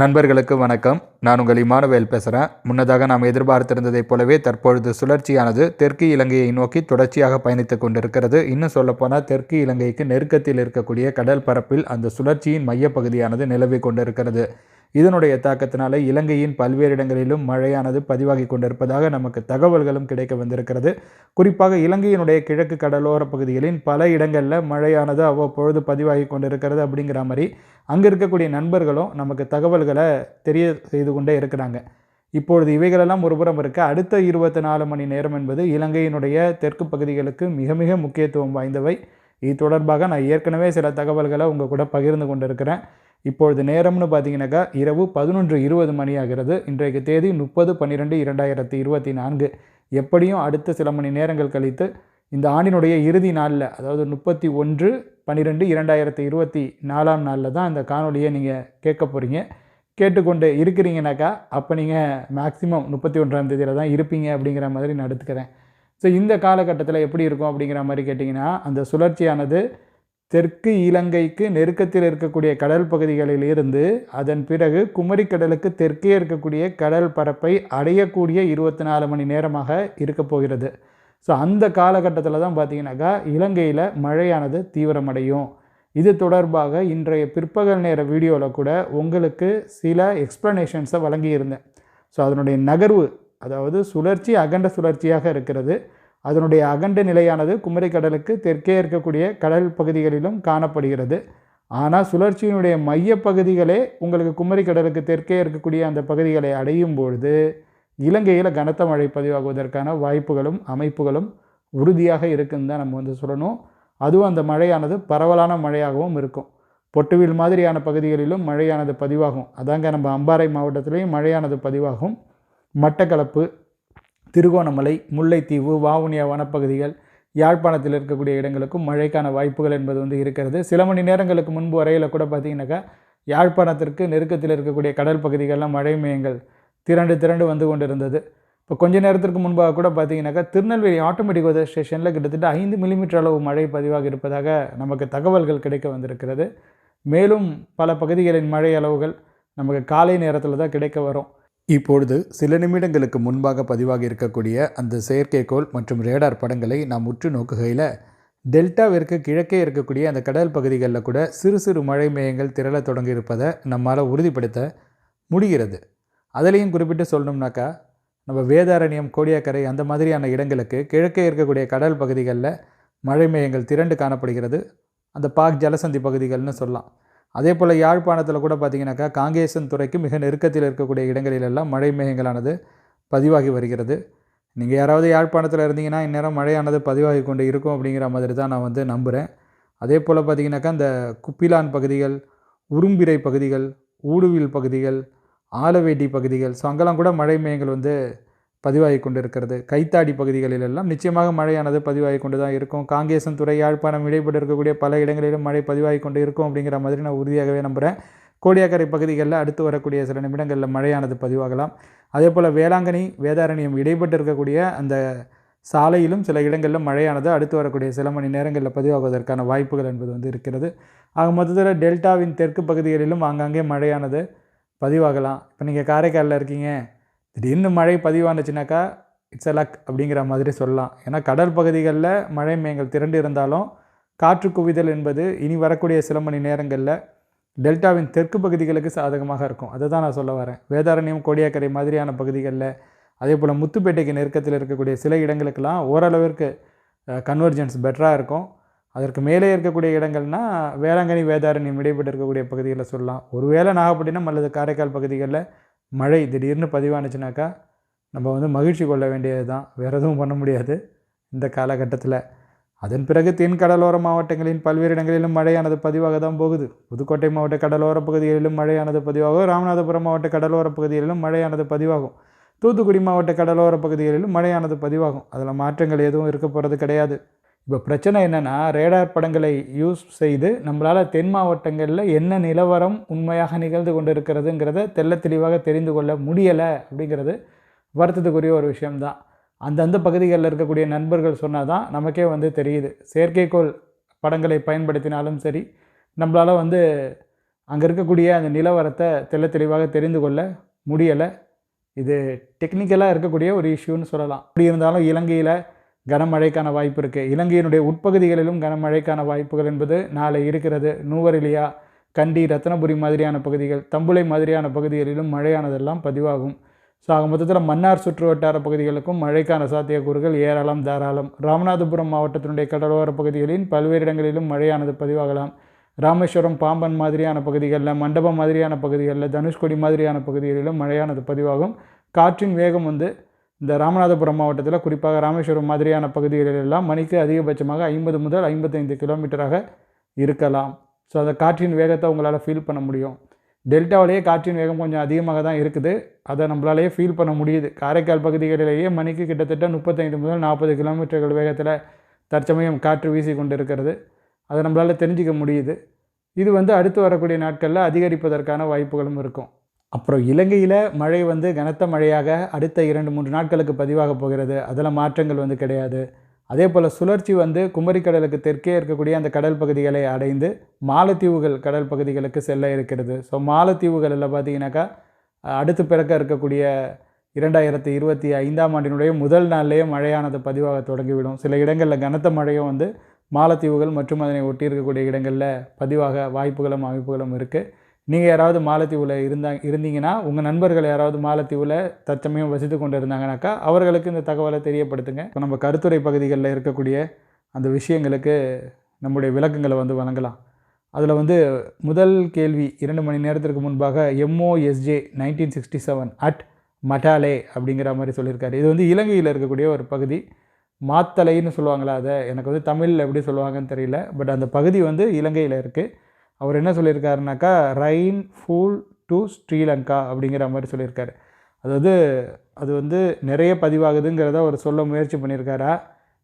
நண்பர்களுக்கு வணக்கம். நான் உங்கள் இமானுவேல் பேசுகிறேன் முன்னதாக நாம் எதிர்பார்த்திருந்ததைப் போலவே தற்பொழுது சுழற்சியானது தெற்கு இலங்கையை நோக்கி தொடர்ச்சியாக பயணித்து கொண்டிருக்கிறது. இன்னும் சொல்லப்போனால் தெற்கு இலங்கைக்கு நெருக்கத்தில் இருக்கக்கூடிய கடல் பரப்பில் அந்த சுழற்சியின் மையப்பகுதியானது நிலவி கொண்டிருக்கிறது. இதனுடைய தாக்கத்தினால இலங்கையின் பல்வேறு இடங்களிலும் மழையானது பதிவாகி கொண்டிருப்பதாக நமக்கு தகவல்களும் கிடைக்க வந்திருக்கிறது. குறிப்பாக இலங்கையினுடைய கிழக்கு கடலோர பகுதிகளின் பல இடங்களில் மழையானது அவ்வப்பொழுது பதிவாகி கொண்டிருக்கிறது அப்படிங்கிற மாதிரி அங்கே இருக்கக்கூடிய நண்பர்களும் நமக்கு தகவல்களை தெரிய செய்து கொண்டே இருக்கிறாங்க. இப்பொழுது இவைகளெல்லாம் ஒருபுறம் இருக்க. அடுத்த இருபத்தி நாலு மணி நேரம் என்பது இலங்கையினுடைய தெற்கு பகுதிகளுக்கு மிக மிக முக்கியத்துவம் வாய்ந்தவை. இது தொடர்பாக நான் ஏற்கனவே சில தகவல்களை உங்கள் கூட பகிர்ந்து கொண்டிருக்கிறேன். இப்பொழுது நேரம்னு பார்த்தீங்கன்னாக்கா இரவு பதினொன்று இருபது மணி ஆகிறது இன்றைக்கு தேதி முப்பது பன்னிரெண்டு இரண்டாயிரத்தி இருபத்தி நான்கு. எப்படியும் அடுத்த சில மணி நேரங்கள் கழித்து இந்த ஆண்டினுடைய இறுதி நாளில் அதாவது முப்பத்தி ஒன்று பன்னிரெண்டு இரண்டாயிரத்தி இருபத்தி நாலாம் நாளில் தான் இந்த காணொலியை நீங்கள் கேட்க போகிறீங்க கேட்டுக்கொண்டு இருக்கிறீங்கனாக்கா அப்போ நீங்கள் மேக்ஸிமம் முப்பத்தி ஒன்றாம் தேதியில் தான் இருப்பீங்க அப்படிங்கிற மாதிரி நான் எடுத்துக்கிறேன். ஸோ இந்த காலகட்டத்தில் எப்படி இருக்கும் அப்படிங்கிற மாதிரி கேட்டிங்கன்னா அந்த சுழற்சியானது தெற்கு இலங்கைக்கு நெருக்கத்தில் இருக்கக்கூடிய கடல் பகுதிகளில் இருந்து அதன் பிறகு குமரிக்கடலுக்கு தெற்கே இருக்கக்கூடிய கடல் பரப்பை அடையக்கூடிய இருபத்தி நாலு மணி நேரமாக இருக்க போகிறது. ஸோ அந்த காலகட்டத்தில் தான் பார்த்தீங்கன்னாக்கா இலங்கையில் மழையானது தீவிரமடையும். இது தொடர்பாக இன்றைய பிற்பகல் நேர வீடியோவில் கூட உங்களுக்கு சில எக்ஸ்ப்ளனேஷன்ஸை வழங்கியிருந்தேன். ஸோ அதனுடைய நகர்வு அதாவது சுழற்சி அகண்ட சுழற்சியாக இருக்கிறது. அதனுடைய அகண்ட நிலையானது குமரிக்கடலுக்கு தெற்கே இருக்கக்கூடிய கடல் பகுதிகளிலும் காணப்படுகிறது. ஆனால் சுழற்சியினுடைய மையப்பகுதிகளே உங்களுக்கு குமரிக்கடலுக்கு தெற்கே இருக்கக்கூடிய அந்த பகுதிகளை அடையும் பொழுது இலங்கையில் கனத்த மழை பதிவாகுவதற்கான வாய்ப்புகளும் அமைப்புகளும் உறுதியாக இருக்குன்னு தான் நம்ம வந்து சொல்லணும். அதுவும் அந்த மழையானது பரவலான மழையாகவும் இருக்கும். பொட்டுவில் மாதிரியான பகுதிகளிலும் மழையானது பதிவாகும். அதாங்க நம்ம அம்பாறை மாவட்டத்திலையும் மழையானது பதிவாகும். மட்டக்களப்பு திருகோணமலை முல்லைத்தீவு வாவுனியா வனப்பகுதிகள் யாழ்ப்பாணத்தில் இருக்கக்கூடிய இடங்களுக்கும் மழைக்கான வாய்ப்புகள் என்பது வந்து இருக்கிறது. சில மணி நேரங்களுக்கு முன்பு வரையில் கூட பார்த்தீங்கன்னாக்கா யாழ்ப்பாணத்திற்கு நெருக்கத்தில் இருக்கக்கூடிய கடல் பகுதிகளெலாம் மழை மேயங்கள் திரண்டு திரண்டு வந்து கொண்டிருந்தது. இப்போ கொஞ்ச நேரத்திற்கு முன்பாக கூட பார்த்தீங்கன்னாக்கா திருநெல்வேலி ஆட்டோமேட்டிக் வெதர் ஸ்டேஷனில் கிட்டத்தட்ட ஐந்து மில்லிமீட்டர் அளவு மழை பதிவாக இருப்பதாக நமக்கு தகவல்கள் கிடைக்க வந்திருக்கிறது. மேலும் பல பகுதிகளின் மழை அளவுகள் நமக்கு காலை நேரத்தில் தான் கிடைக்க வரும். இப்பொழுது சில நிமிடங்களுக்கு முன்பாக பதிவாகி இருக்கக்கூடிய அந்த செயற்கைக்கோள் மற்றும் ரேடார் படங்களை நாம் உற்று நோக்குகையில் டெல்டாவிற்கு கிழக்கே இருக்கக்கூடிய அந்த கடல் பகுதிகளில் கூட சிறு சிறு மழை மேயங்கள் திரள தொடங்கி இருப்பதை நம்மால் உறுதிப்படுத்த முடிகிறது. அதுலேயும் குறிப்பிட்டு சொல்லணும்னாக்கா நம்ம வேதாரண்யம் கோடியாக்கரை அந்த மாதிரியான இடங்களுக்கு கிழக்கே இருக்கக்கூடிய கடல் பகுதிகளில் மழை மேயங்கள் திரண்டு காணப்படுகிறது. அந்த பாக் ஜலசந்தி பகுதிகள்னு சொல்லலாம். அதே போல் யாழ்ப்பாணத்தில் கூட பார்த்திங்கனாக்கா காங்கேசன் துறைக்கு மிக நெருக்கத்தில் இருக்கக்கூடிய இடங்களிலெல்லாம் மழை மேகங்களானது பதிவாகி வருகிறது. நீங்கள் யாராவது யாழ்ப்பாணத்தில் இருந்தீங்கன்னா இந்நேரம் மழையானது பதிவாகி கொண்டு இருக்கும் அப்படிங்கிற மாதிரி தான் நான் வந்து நம்புகிறேன் அதே போல் பார்த்திங்கனாக்கா இந்த குப்பிலான் பகுதிகள் உரும்பிரை பகுதிகள் ஊடுவில் பகுதிகள் ஆலவேட்டி பகுதிகள் ஸோ அங்கெல்லாம் கூட மழை மேகங்கள் வந்து பதிவாகி கொண்டிருக்கிறது. கைத்தாடி பகுதிகளிலெல்லாம் நிச்சயமாக மழையானது பதிவாகி கொண்டு தான் இருக்கும். காங்கேசன் துறை யாழ்ப்பாணம் இடைப்பட்டு இருக்கக்கூடிய பல இடங்களிலும் மழை பதிவாகி கொண்டு இருக்கும் அப்படிங்கிற மாதிரி நான் உறுதியாகவே நம்புகிறேன் கோடியாக்கரை பகுதிகளில் அடுத்து வரக்கூடிய சில நிமிடங்களில் மழையானது பதிவாகலாம். அதே போல் வேளாங்கண்ணி வேதாரண்யம் இடைப்பட்டு இருக்கக்கூடிய அந்த சாலையிலும் சில இடங்களில் மழையானது அடுத்து வரக்கூடிய சில மணி நேரங்களில் பதிவாகுவதற்கான வாய்ப்புகள் என்பது வந்து இருக்கிறது. ஆக மொத்தத்தில் டெல்டாவின் தெற்கு பகுதிகளிலும் ஆங்காங்கே மழையானது பதிவாகலாம். இப்போ நீங்கள் காரைக்காலில் இருக்கீங்க. திடீர்னு மழை பதிவானுச்சுனாக்கா இட்ஸ் அ லக் அப்படிங்கிற மாதிரி சொல்லலாம். ஏன்னா கடல் பகுதிகளில் மழை மேங்கள் திரண்டு இருந்தாலும் காற்று குவிதல் என்பது இனி வரக்கூடிய சில மணி நேரங்களில் டெல்டாவின் தெற்கு பகுதிகளுக்கு சாதகமாக இருக்கும். அதை தான் நான் சொல்ல வரேன். வேதாரண்யம் கோடியாக்கரை மாதிரியான பகுதிகளில் அதே போல் முத்துப்பேட்டைக்கு நெருக்கத்தில் இருக்கக்கூடிய சில இடங்களுக்கெல்லாம் ஓரளவிற்கு கன்வர்ஜென்ஸ் பெட்டராக இருக்கும். அதற்கு மேலே இருக்கக்கூடிய இடங்கள்னால் வேளாங்கண்ணி வேதாரண்யம் இடைப்பட்டு இருக்கக்கூடிய பகுதிகளில் சொல்லலாம். ஒருவேளை நாகப்பட்டினம் அல்லது காரைக்கால் பகுதிகளில் மழை திடீர்னு பதிவானுச்சுனாக்கா நம்ம வந்து மகிழ்ச்சி கொள்ள வேண்டியது தான் வேறு எதுவும் பண்ண முடியாது. இந்த காலகட்டத்தில். அதன் பிறகு தென் கடலோர மாவட்டங்களின் பல்வேறு இடங்களிலும் மழையானது பதிவாக தான் போகுது. புதுக்கோட்டை மாவட்ட கடலோர பகுதிகளிலும் மழையானது பதிவாகும். ராமநாதபுரம் மாவட்ட கடலோர பகுதிகளிலும் மழையானது பதிவாகும். தூத்துக்குடி மாவட்ட கடலோர பகுதிகளிலும் மழையானது பதிவாகும். அதில் மாற்றங்கள் எதுவும் இருக்க போகிறது கிடையாது. இப்போ பிரச்சனை என்னென்னா ரேடார் படங்களை யூஸ் செய்து நம்மளால் தென் மாவட்டங்களில் என்ன நிலவரம் உண்மையாக நிகழ்ந்து கொண்டு இருக்கிறதுங்கிறத தெல்ல தெளிவாக தெரிந்து கொள்ள முடியலை அப்படிங்கிறது வருத்தத்துக்குரிய ஒரு விஷயம்தான். அந்தந்த பகுதிகளில் இருக்கக்கூடிய நண்பர்கள் சொன்னால் தான் நமக்கே வந்து தெரியுது. செயற்கைக்கோள் படங்களை பயன்படுத்தினாலும் சரி நம்மளால் வந்து அங்கே இருக்கக்கூடிய அந்த நிலவரத்தை தெள்ள தெளிவாக தெரிந்து கொள்ள முடியலை. இது டெக்னிக்கலாக இருக்கக்கூடிய ஒரு இஷ்யூன்னு சொல்லலாம். அப்படி இருந்தாலும் இலங்கையில் கனமழைக்கான வாய்ப்பு இருக்குது இலங்கையினுடைய உட்பகுதிகளிலும் கனமழைக்கான வாய்ப்புகள் என்பது நாளை இருக்கிறது. நூவரெலியா கண்டி ரத்னபுரி மாதிரியான பகுதிகள் தம்புளை மாதிரியான பகுதிகளிலும் மழையானதெல்லாம் பதிவாகும். ஸோ ஆக மொத்தத்தில் மன்னார் சுற்று வட்டார பகுதிகளுக்கும் மழைக்கான சாத்தியக்கூறுகள் ஏராளம் தாராளம். ராமநாதபுரம் மாவட்டத்தினுடைய கடலோர பகுதிகளின் பல்வேறு இடங்களிலும் மழையானது பதிவாகலாம். ராமேஸ்வரம் பாம்பன் மாதிரியான பகுதிகளில் மண்டபம் மாதிரியான பகுதிகளில் தனுஷ்கோடி மாதிரியான பகுதிகளிலும் மழையானது பதிவாகும். காற்றின் வேகம் வந்து இந்த ராமநாதபுரம் மாவட்டத்தில் குறிப்பாக ராமேஸ்வரம் மாதிரியான பகுதிகளிலெல்லாம் மணிக்கு அதிகபட்சமாக ஐம்பது முதல் ஐம்பத்தைந்து கிலோமீட்டராக இருக்கலாம். ஸோ அந்த காற்றின் வேகத்தை உங்களால் ஃபீல் பண்ண முடியும். டெல்டாவிலேயே காற்றின் வேகம் கொஞ்சம் அதிகமாக தான் இருக்குது. அதை நம்மளாலேயே ஃபீல் பண்ண முடியுது. காரைக்கால் பகுதிகளிலேயே மணிக்கு கிட்டத்தட்ட முப்பத்தைந்து முதல் நாற்பது கிலோமீட்டர்கள் வேகத்தில் தற்சமயம் காற்று வீசி கொண்டு இருக்கிறது அதை நம்மளால் தெரிஞ்சிக்க முடியுது. இது வந்து அடுத்து வரக்கூடிய நாட்களில் அதிகரிப்பதற்கான வாய்ப்புகளும் இருக்கும். அப்புறம் இலங்கையில் மழை வந்து கனத்த மழையாக அடுத்த இரண்டு மூன்று நாட்களுக்கு பதிவாக போகிறது. அதில் மாற்றங்கள் வந்து கிடையாது. அதே போல் சுழற்சி வந்து குமரிக்கடலுக்கு தெற்கே இருக்கக்கூடிய அந்த கடல் பகுதிகளை அடைந்து மாலத்தீவுகள் கடல் பகுதிகளுக்கு செல்ல இருக்கிறது. ஸோ மாலத்தீவுகளில் பார்த்தீங்கன்னாக்கா அடுத்து பிறக்க இருக்கக்கூடிய இரண்டாயிரத்தி இருபத்தி ஐந்தாம் ஆண்டினுடைய முதல் நாள்லேயே மழையானது பதிவாக தொடங்கிவிடும். சில இடங்களில் கனத்த மழையும் வந்து மாலத்தீவுகள் மற்றும் அதனை ஒட்டி இருக்கக்கூடிய இடங்களில் பதிவாக வாய்ப்புகளும் அமைப்புகளும் இருக்குது நீங்கள் யாராவது மாலத்தீவில் இருந்தாங்க இருந்தீங்கன்னா உங்கள் நண்பர்கள் யாராவது மாலத்தீவில் தற்சமயம் வசித்து கொண்டு இருந்தாங்கனாக்கா அவர்களுக்கு இந்த தகவலை தெரியப்படுத்துங்க. இப்போ நம்ம கருத்துரை பகுதிகளில் இருக்கக்கூடிய அந்த விஷயங்களுக்கு நம்முடைய விளக்கங்களை வந்து வழங்கலாம். அதில் வந்து முதல் கேள்வி இரண்டு மணி நேரத்திற்கு முன்பாக MOSJ nineteen sixty seven at மட்டாலே அப்படிங்கிற மாதிரி சொல்லியிருக்காரு. இது வந்து இலங்கையில் இருக்கக்கூடிய ஒரு பகுதி. மாத்தலைன்னு சொல்லுவாங்களா அதை எனக்கு வந்து தமிழில் எப்படி சொல்லுவாங்கன்னு தெரியல. பட் அந்த பகுதி வந்து இலங்கையில் இருக்குது அவர் என்ன சொல்லியிருக்காருனாக்கா ரைன் ஃபூல் டு ஸ்ரீலங்கா அப்படிங்கிற மாதிரி சொல்லியிருக்காரு. அதாவது அது வந்து நிறைய பதிவாகுதுங்கிறத அவர் சொல்ல முயற்சி பண்ணியிருக்காரா?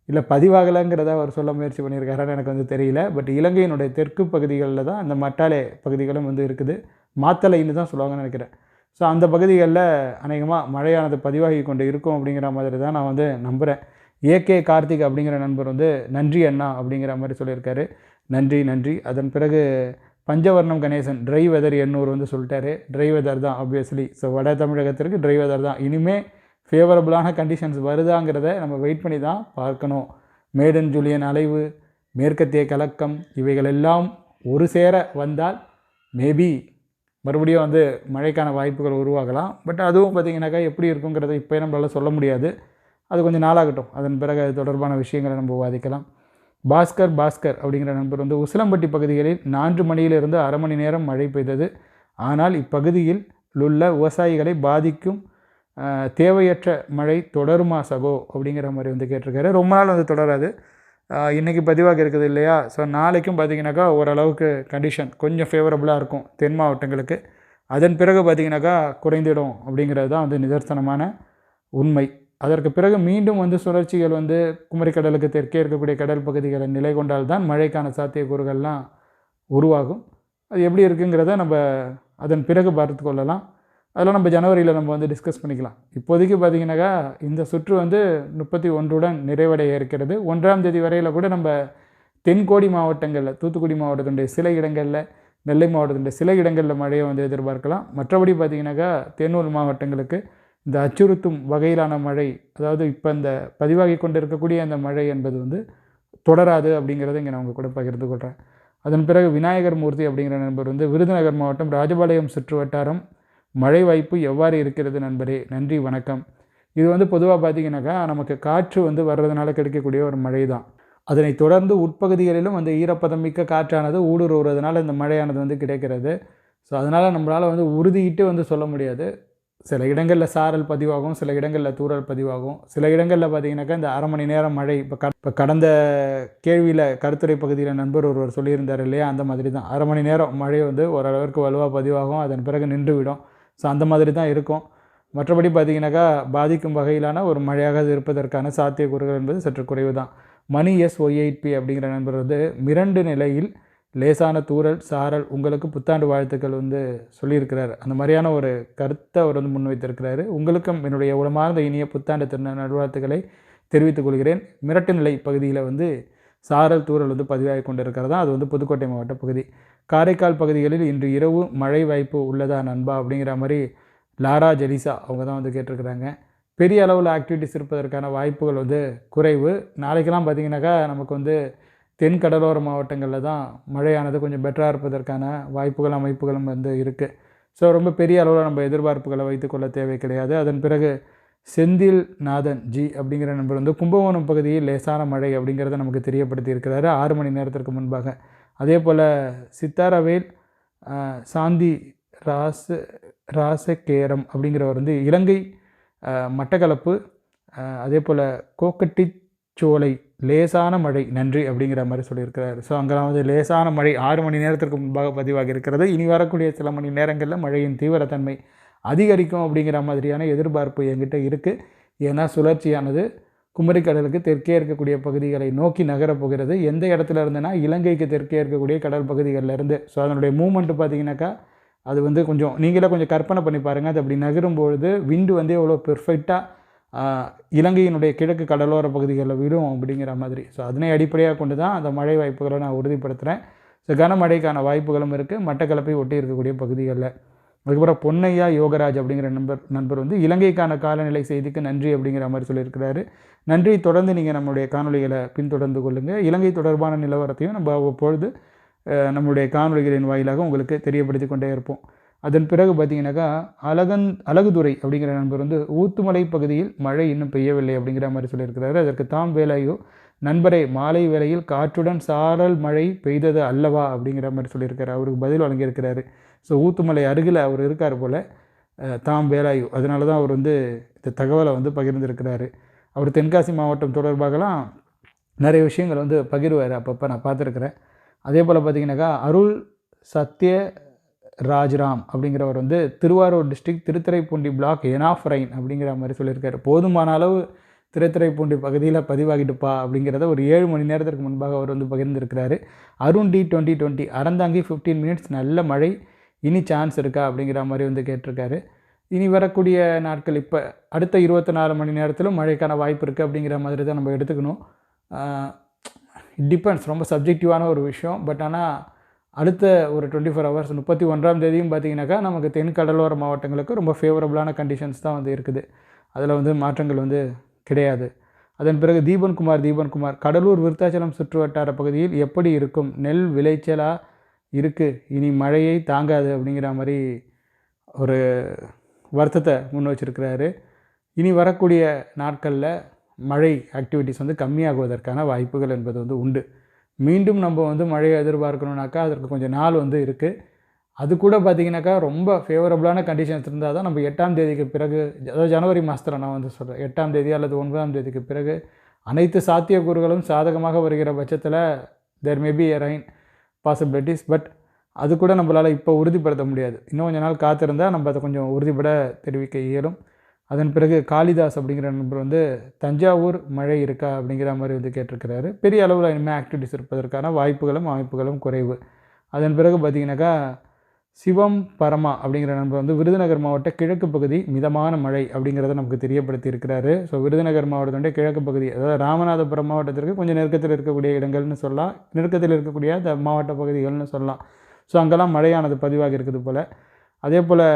இல்லை பதிவாகலைங்கிறத அவர் சொல்ல முயற்சி பண்ணியிருக்காரான்னு எனக்கு வந்து தெரியல. பட் இலங்கையினுடைய தெற்கு பகுதிகளில் தான் அந்த மட்டாலே பகுதிகளும் வந்து இருக்குது. மாத்தலைன்னு தான் சொல்லுவாங்கன்னு நினைக்கிறேன். ஸோ அந்த பகுதிகளில் அநேகமாக மழையானது பதிவாகி கொண்டு இருக்கும் அப்படிங்கிற மாதிரி தான் நான் வந்து நம்புகிறேன் ஏகே கார்த்திக் அப்படிங்கிற நண்பர் வந்து நன்றி அண்ணா அப்படிங்கிற மாதிரி சொல்லியிருக்காரு. நன்றி நன்றி. அதன் பிறகு பஞ்சவர்ணம் கணேசன் ட்ரை வெதர் எண்ணூர் வந்து சொல்லிட்டாரு. ட்ரை வெதர் தான் ஆப்வியஸ்லி ஸோ வட தமிழகத்திற்கு ட்ரை வெதர் தான். இனிமேல் ஃபேவரபுளான கண்டிஷன்ஸ் வருதாங்கிறத நம்ம வெயிட் பண்ணி தான் பார்க்கணும். மேடன் ஜூலியன் அலைவு மேற்கத்திய கலக்கம் இவைகள் எல்லாம் ஒரு சேர வந்தால் மேபி மறுபடியும் வந்து மழைக்கான வாய்ப்புகள் உருவாகலாம். பட் அதுவும் பார்த்திங்கனாக்கா எப்படி இருக்குங்கிறத இப்போ நம்மளால் சொல்ல முடியாது. அது கொஞ்சம் நாளாகட்டும். அதன் பிறகு அது தொடர்பான விஷயங்களை நம்ம விவாதிக்கலாம். பாஸ்கர் பாஸ்கர் அப்படிங்கிற நண்பர் வந்து உசிலம்பட்டி பகுதிகளில் நான்கு மணியிலிருந்து அரை மணி நேரம் மழை பெய்தது. ஆனால் இப்பகுதியில் உள்ள விவசாயிகளை பாதிக்கும் தேவையற்ற மழை தொடருமா சகோ அப்படிங்கிற மாதிரி வந்து கேட்டிருக்காரு. ரொம்ப நாள் வந்து தொடராது. இன்றைக்கி பதிவாக இருக்குது இல்லையா? ஸோ நாளைக்கும் பார்த்தீங்கன்னாக்கா ஓரளவுக்கு கண்டிஷன் கொஞ்சம் ஃபேவரபுளாக இருக்கும் தென் மாவட்டங்களுக்கு. அதன் பிறகு பார்த்திங்கனாக்கா குறைந்திடும் அப்படிங்கிறது தான் வந்து நிதர்சனமான உண்மை. அதற்கு பிறகு மீண்டும் வந்து சுழற்சிகள் வந்து குமரிக்கடலுக்கு தெற்கே இருக்கக்கூடிய கடல் பகுதிகளை நிலை கொண்டால்தான் மழைக்கான சாத்தியக்கூறுகள்லாம் உருவாகும். அது எப்படி இருக்குங்கிறத நம்ம அதன் பிறகு பார்த்து கொள்ளலாம். அதெல்லாம் நம்ம ஜனவரியில் நம்ம வந்து டிஸ்கஸ் பண்ணிக்கலாம். இப்போதைக்கு பார்த்தீங்கன்னாக்கா இந்த சுற்று வந்து முப்பத்தி ஒன்றுடன் நிறைவடைய இருக்கிறது. ஒன்றாம் தேதி வரையில் கூட நம்ம தென்கோடி மாவட்டங்களில் தூத்துக்குடி மாவட்டத்தினுடைய சில இடங்களில் நெல்லை மாவட்டத்தினுடைய சில இடங்களில் மழையை வந்து எதிர்பார்க்கலாம். மற்றபடி பார்த்திங்கனாக்கா தென்னூர் மாவட்டங்களுக்கு இந்த அச்சுறுத்தும் வகையிலான மழை அதாவது இப்போ இந்த பதிவாகி கொண்டு இருக்கக்கூடிய அந்த மழை என்பது வந்து தொடராது அப்படிங்கிறத இங்கே நான் உங்கள் கூட பகிர்ந்து கொள்கிறேன் அதன் பிறகு விநாயகர் மூர்த்தி அப்படிங்கிற நண்பர் வந்து விருதுநகர் மாவட்டம் ராஜபாளையம் சுற்று வட்டாரம். மழை வாய்ப்பு எவ்வாறு இருக்கிறது நண்பரே? நன்றி வணக்கம். இது வந்து பொதுவாக பார்த்தீங்கன்னாக்கா நமக்கு காற்று வந்து வர்றதுனால கிடைக்கக்கூடிய ஒரு மழை தான் அதனை தொடர்ந்து உட்பகுதிகளிலும் அந்த ஈரப்பதம் மிக்க காற்றானது ஊடுருவுறதுனால இந்த மழையானது வந்து கிடைக்கிறது. ஸோ அதனால் நம்மளால் வந்து உறுதியிட்டு வந்து சொல்ல முடியாது. சில இடங்களில் சாரல் பதிவாகும் சில இடங்களில் தூறல் பதிவாகும். சில இடங்களில் பார்த்தீங்கன்னாக்கா இந்த அரை மணி நேரம் மழை இப்போ க இப்போ கடந்த கேள்வியில் கருத்துரை பகுதியில் நண்பர் ஒருவர் சொல்லியிருந்தார் இல்லையா? அந்த மாதிரி தான் அரை மணி நேரம் மழை வந்து ஓரளவிற்கு வலுவாக பதிவாகும் அதன் பிறகு நின்றுவிடும். ஸோ அந்த மாதிரி தான் இருக்கும். மற்றபடி பார்த்தீங்கன்னாக்கா பாதிக்கும் வகையிலான ஒரு மழையாக இருப்பதற்கான சாத்தியக்கூறுகள் என்பது சற்று குறைவு தான் Mani S Y eight B அப்படிங்கிற நண்பர் வந்து மிரண்டு நிலையில் லேசான தூரல் சாரல் உங்களுக்கு புத்தாண்டு வாழ்த்துக்கள் வந்து சொல்லியிருக்கிறார். அந்த மாதிரியான ஒரு கருத்தை அவர் வந்து முன்வைத்திருக்கிறாரு. உங்களுக்கும் என்னுடைய உளமார்ந்த இனிய புத்தாண்டு திருநாள் நல்வாழ்த்துக்களை தெரிவித்துக் கொள்கிறேன். மிரட்டு நிலை பகுதியில் வந்து சாரல் தூறல் வந்து பதிவாகி கொண்டிருக்கிறதா? அது வந்து புதுக்கோட்டை மாவட்ட பகுதி. காரைக்கால் பகுதிகளில் இன்று இரவு மழை வாய்ப்பு உள்ளதா நண்பா? அப்படிங்கிற மாதிரி லாரா ஜெலிசா அவங்க தான் வந்து கேட்டிருக்கிறாங்க. பெரிய அளவில் ஆக்டிவிட்டிஸ் இருப்பதற்கான வாய்ப்புகள் வந்து குறைவு. நாளைக்கெல்லாம் பார்த்தீங்கன்னாக்கா நமக்கு வந்து தென் கடலோர மாவட்டங்களில் தான் மழையானது கொஞ்சம் பெட்டராக இருப்பதற்கான வாய்ப்புகள் அமைப்புகளும் வந்து இருக்குது ஸோ ரொம்ப பெரிய அளவில் நம்ம எதிர்பார்ப்புகளை வைத்துக்கொள்ள தேவை கிடையாது. அதன் பிறகு செந்தில் நாதன் ஜி அப்படிங்கிற நண்பர் வந்து கும்பகோணம் பகுதியில் லேசான மழை அப்படிங்கிறத நமக்கு தெரியப்படுத்தி இருக்கிறாரு. ஆறு மணி நேரத்திற்கு முன்பாக. அதே போல் சித்தாரவேல் சாந்தி ராச ராசகேரம் அப்படிங்கிறவர் வந்து இலங்கை மட்டக்களப்பு அதே போல் கோக்கட்டிச்சோலை லேசான மழை நன்றி அப்படிங்கிற மாதிரி சொல்லியிருக்கிறாரு. ஸோ அங்கெல்லாம் வந்து லேசான மழை ஆறு மணி நேரத்திற்கு முன்பாக பதிவாகி இருக்கிறது இனி வரக்கூடிய சில மணி நேரங்களில் மழையின் தீவிரத்தன்மை அதிகரிக்கும் அப்படிங்கிற மாதிரியான எதிர்பார்ப்பு என்கிட்ட இருக்குது ஏன்னா சுழற்சியானது குமரிக்கடலுக்கு தெற்கே இருக்கக்கூடிய பகுதிகளை நோக்கி நகரப்போகிறது எந்த இடத்துல இருந்துன்னா இலங்கைக்கு தெற்கே இருக்கக்கூடிய கடல் பகுதிகளில் இருந்து. ஸோ அதனுடைய மூமெண்ட்டு பார்த்தீங்கன்னாக்கா அது வந்து கொஞ்சம் நீங்களே கொஞ்சம் கற்பனை பண்ணி பாருங்கள் அது அப்படி நகரும்பொழுது விண்டு வந்து எவ்வளோ பெர்ஃபெக்டாக இலங்கையினுடைய கிழக்கு கடலோர பகுதிகளில் விடும் அப்படிங்கிற மாதிரி. ஸோ அதனை அடிப்படையாக கொண்டு தான் அந்த மழை வாய்ப்புகளை நான் உறுதிப்படுத்துகிறேன் ஸோ கனமழைக்கான வாய்ப்புகளும் இருக்குது மட்டக்களப்பை ஒட்டி இருக்கக்கூடிய பகுதிகளில். அதுக்கப்புறம் பொன்னையா யோகராஜ் அப்படிங்கிற நண்பர் நண்பர் வந்து இலங்கைக்கான காலநிலை செய்திக்கு நன்றி அப்படிங்கிற மாதிரி சொல்லியிருக்கிறாரு. நன்றி. தொடர்ந்து நீங்கள் நம்மளுடைய காணொளிகளை பின்தொடர்ந்து கொள்ளுங்கள் இலங்கை தொடர்பான நிலவரத்தையும் நம்ம அவ்வப்பொழுது நம்முடைய நம்மளுடைய வாயிலாக உங்களுக்கு தெரியப்படுத்தி கொண்டே இருப்போம். அதன் பிறகு பார்த்தீங்கன்னாக்கா அழகன் அழகுதுறை அப்படிங்கிற நண்பர் வந்து ஊத்துமலை பகுதியில் மழை இன்னும் பெய்யவில்லை அப்படிங்கிற மாதிரி சொல்லியிருக்கிறாரு. அதற்கு தாம் வேலையோ நண்பரே மாலை வேளையில் காற்றுடன் சாரல் மழை பெய்தது அல்லவா அப்படிங்கிற மாதிரி சொல்லியிருக்காரு அவருக்கு பதில் வழங்கியிருக்கிறாரு. ஸோ ஊத்துமலை அருகில் அவர் இருக்கார் போல் தாம் வேலாயு. அதனால தான் அவர் வந்து இந்த தகவலை வந்து பகிர்ந்திருக்கிறாரு. அவர் தென்காசி மாவட்டம் தொடர்பாகலாம் நிறைய விஷயங்கள் வந்து பகிர்வார். அப்பப்போ நான் பார்த்துருக்குறேன். அதே போல் பார்த்தீங்கன்னாக்கா அருள் சத்ய ராஜ்ராம் அப்படிங்கிறவர் வந்து Thiruvarur district Thiruthuraipoondi block enough rain அப்படிங்கிற மாதிரி சொல்லியிருக்காரு. போதுமான அளவு திருத்துறைப்பூண்டி பகுதியில் பதிவாகிட்டுப்பா அப்படிங்கிறத ஒரு ஏழு மணி நேரத்திற்கு முன்பாக அவர் வந்து பகிர்ந்திருக்கிறாரு. Arun T twenty twenty Aranthangi fifteen minutes நல்ல மழை இனி சான்ஸ் இருக்கா அப்படிங்கிற மாதிரி வந்து கேட்டிருக்காரு. இனி வரக்கூடிய நாட்கள் இப்போ அடுத்த இருபத்தி நாலு மணி நேரத்திலும் மழைக்கான வாய்ப்பு இருக்குது அப்படிங்கிற மாதிரி தான் நம்ம எடுத்துக்கணும். டிபெண்ட்ஸ் ரொம்ப சப்ஜெக்டிவான ஒரு விஷயம். பட் ஆனால் அடுத்த ஒரு டுவெண்ட்டி ஃபோர் ஹவர்ஸ் முப்பத்தி ஒன்றாம் தேதியும் பார்த்தீங்கன்னாக்கா நமக்கு தென் கடலோர மாவட்டங்களுக்கு ரொம்ப ஃபேவரபுளான கண்டிஷன்ஸ் தான் வந்து இருக்குது. அதில் வந்து மாற்றங்கள் வந்து கிடையாது. அதன் பிறகு தீபன்குமார் தீபன்குமார் கடலூர் விருத்தாச்சலம் சுற்றுவட்டார பகுதியில் எப்படி இருக்கும்? நெல் விளைச்சலாக இருக்குது இனி மழையை தாங்காது அப்படிங்கிற மாதிரி ஒரு வருத்தத்தை முன் வச்சிருக்கிறாரு. இனி வரக்கூடிய நாட்களில் மழை ஆக்டிவிட்டிஸ் வந்து கம்மியாகுவதற்கான வாய்ப்புகள் என்பது வந்து உண்டு. மீண்டும் நம்ம வந்து மழையை எதிர்பார்க்கணுனாக்கா அதற்கு கொஞ்சம் நாள் வந்து இருக்குது அது கூட பார்த்திங்கனாக்கா ரொம்ப ஃபேவரபுளான கண்டிஷன்ஸ் இருந்தால் தான் நம்ம எட்டாம் தேதிக்கு பிறகு அதாவது ஜனவரி மாதத்தில் நான் வந்து சொல்கிறேன் எட்டாம் தேதி அல்லது ஒன்பதாம் தேதிக்கு பிறகு அனைத்து சாத்தியக்கூறுகளும் சாதகமாக வருகிற பட்சத்தில் there may be rain possibilities but அது கூட நம்மளால் இப்போ உறுதிப்படுத்த முடியாது. இன்னும் கொஞ்ச நாள் காத்திருந்தால் நம்ம அதை கொஞ்சம் உறுதிப்பட தெரிவிக்க இயலும். அதன் பிறகு காளிதாஸ் அப்படிங்கிற நண்பர் வந்து தஞ்சாவூர் மழை இருக்கா? அப்படிங்கிற மாதிரி வந்து கேட்டிருக்கிறாரு. பெரிய அளவில் இனிமேல் ஆக்டிவிட்டிஸ் இருப்பதற்கான வாய்ப்புகளும் அமைப்புகளும் குறைவு. அதன் பிறகு பார்த்தீங்கன்னாக்கா சிவம் பரமா அப்படிங்கிற நண்பர் வந்து விருதுநகர் மாவட்ட கிழக்கு பகுதி மிதமான மழை அப்படிங்கிறத நமக்கு தெரியப்படுத்தி இருக்கிறாரு. ஸோ விருதுநகர் மாவட்டத்துடைய கிழக்கு பகுதி அதாவது ராமநாதபுரம் மாவட்டத்திற்கு கொஞ்சம் நெருக்கத்தில் இருக்கக்கூடிய இடங்கள்னு சொல்லலாம். நெருக்கத்தில் இருக்கக்கூடிய அந்த மாவட்ட பகுதிகள்னு சொல்லலாம். ஸோ அங்கெல்லாம் மழையானது பதிவாகி இருக்குது போல். அதே போல்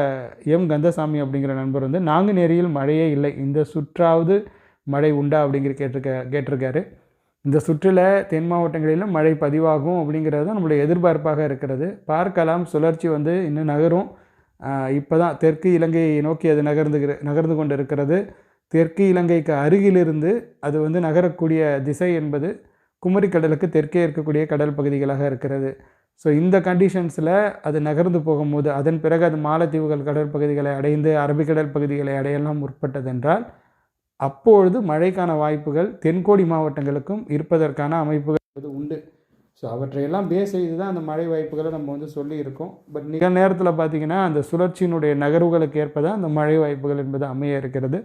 எம் கந்தசாமி அப்படிங்கிற நண்பர் வந்து நாங்குநேரியில் மழையே இல்லை. இந்த சுற்றாவது மழை உண்டா? அப்படிங்கிற கேட்டிருக்க கேட்டிருக்காரு. இந்த சுற்றில் தென் மாவட்டங்களிலும் மழை பதிவாகும் அப்படிங்கிறது தான் நம்மளுடைய எதிர்பார்ப்பாக இருக்கிறது. பார்க்கலாம். சுழற்சி வந்து இன்னும் நகரும். இப்போ தான் தெற்கு இலங்கையை நோக்கி அது நகர்ந்துகிற நகர்ந்து கொண்டு இருக்கிறது தெற்கு இலங்கைக்கு அருகிலிருந்து அது வந்து நகரக்கூடிய திசை என்பது குமரிக்கடலுக்கு தெற்கே இருக்கக்கூடிய கடல் பகுதிகளாக இருக்கிறது. ஸோ இந்த கண்டிஷன்ஸில் அது நகர்ந்து போகும்போது அதன் பிறகு அது மாலத்தீவுகள் கடற்பகுதிகளை அடைந்து அரபிக்கடல் பகுதிகளை அடையலாம் முற்பட்டதென்றால் அப்பொழுது மழைக்கான வாய்ப்புகள் தென்கோடி மாவட்டங்களுக்கும் இருப்பதற்கான அமைப்புகள் என்பது உண்டு. ஸோ அவற்றையெல்லாம் பேஸ் செய்து தான் அந்த மழை வாய்ப்புகளை நம்ம வந்து சொல்லியிருக்கோம். பட் நிகழ் நேரத்தில் பார்த்திங்கன்னா அந்த சுழற்சியினுடைய நகர்வுகளுக்கு ஏற்ப தான் அந்த மழை வாய்ப்புகள் என்பது அமைய இருக்கிறது.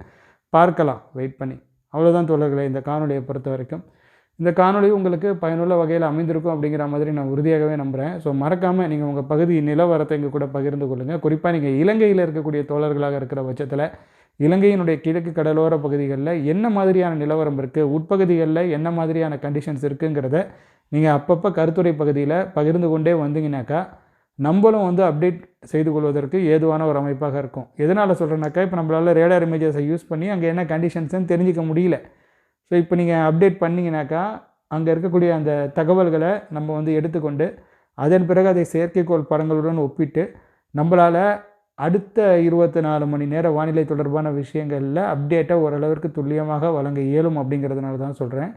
பார்க்கலாம் வெயிட் பண்ணி. அவ்வளோதான் தோழர்களை இந்த காணொலியை பொறுத்த வரைக்கும். இந்த காணொளி உங்களுக்கு பயனுள்ள வகையில் அமைந்திருக்கும் அப்படிங்கிற மாதிரி நான் உறுதியாகவே நம்புகிறேன் ஸோ மறக்காமல் நீங்கள் உங்கள் பகுதி நிலவரத்தை எங்கள் கூட பகிர்ந்து கொள்ளுங்கள் குறிப்பாக நீங்கள் இலங்கையில் இருக்கக்கூடிய தோழர்களாக இருக்கிற பட்சத்தில் இலங்கையினுடைய கிழக்கு கடலோர பகுதிகளில் என்ன மாதிரியான நிலவரம் இருக்குது உட்பகுதிகளில் என்ன மாதிரியான கண்டிஷன்ஸ் இருக்குங்கிறத நீங்கள் அப்பப்போ கருத்துரை பகுதியில் பகிர்ந்து கொண்டே வந்தீங்கன்னாக்கா நம்மளும் வந்து அப்டேட் செய்து கொள்வதற்கு ஏதுவான ஒரு அமைப்பாக இருக்கும். எதனால் சொல்கிறேன்னாக்கா இப்போ நம்மளால் ரேடார் இமேஜஸை யூஸ் பண்ணி அங்கே என்ன கண்டிஷன்ஸ்ன்னு தெரிஞ்சிக்க முடியல. ஸோ இப்போ நீங்கள் அப்டேட் பண்ணிங்கனாக்கா அங்கே இருக்கக்கூடிய அந்த தகவல்களை நம்ம வந்து எடுத்துக்கொண்டு அதன் பிறகு அதை செயற்கைக்கோள் படங்களுடன் ஒப்பிட்டு நம்மளால் அடுத்த இருபத்தி நாலு மணி நேர வானிலை தொடர்பான விஷயங்களில் அப்டேட்டை ஓரளவிற்கு துல்லியமாக வழங்க இயலும் அப்படிங்கிறதுனால தான் சொல்கிறேன்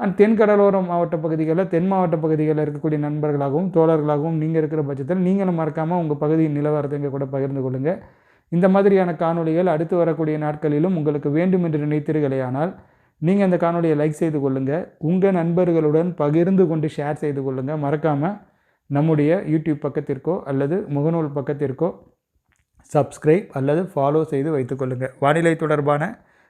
அண்ட் தென்கடலோர மாவட்ட பகுதிகளில் தென் மாவட்ட பகுதிகளில் இருக்கக்கூடிய நண்பர்களாகவும் தோழர்களாகவும் நீங்கள் இருக்கிற பட்சத்தில் நீங்களும் மறக்காமல் உங்கள் பகுதியின் நிலவரத்தை கூட பகிர்ந்து கொள்ளுங்கள் இந்த மாதிரியான காணொளிகள் அடுத்து வரக்கூடிய நாட்களிலும் உங்களுக்கு வேண்டும் என்று நினைத்தீர்களேயானால் நீங்கள் அந்த காணொலியை லைக் செய்து கொள்ளுங்கள் உங்கள் நண்பர்களுடன் பகிர்ந்து கொண்டு ஷேர் செய்து கொள்ளுங்கள் மறக்காமல் நம்முடைய யூடியூப் பக்கத்திற்கோ அல்லது முகநூல் பக்கத்திற்கோ சப்ஸ்கிரைப் அல்லது ஃபாலோ செய்து வைத்துக்கொள்ளுங்கள் வானிலை தொடர்பான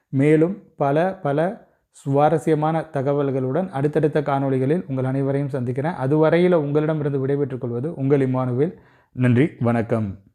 மேலும் பல பல சுவாரஸ்யமான தகவல்களுடன் அடுத்தடுத்த காணொளிகளில் உங்கள் அனைவரையும் சந்திக்கிறேன். அதுவரையில் உங்களிடமிருந்து விடைபெற்றுக் கொள்வது உங்கள் இம்மானுவேல் நன்றி வணக்கம்.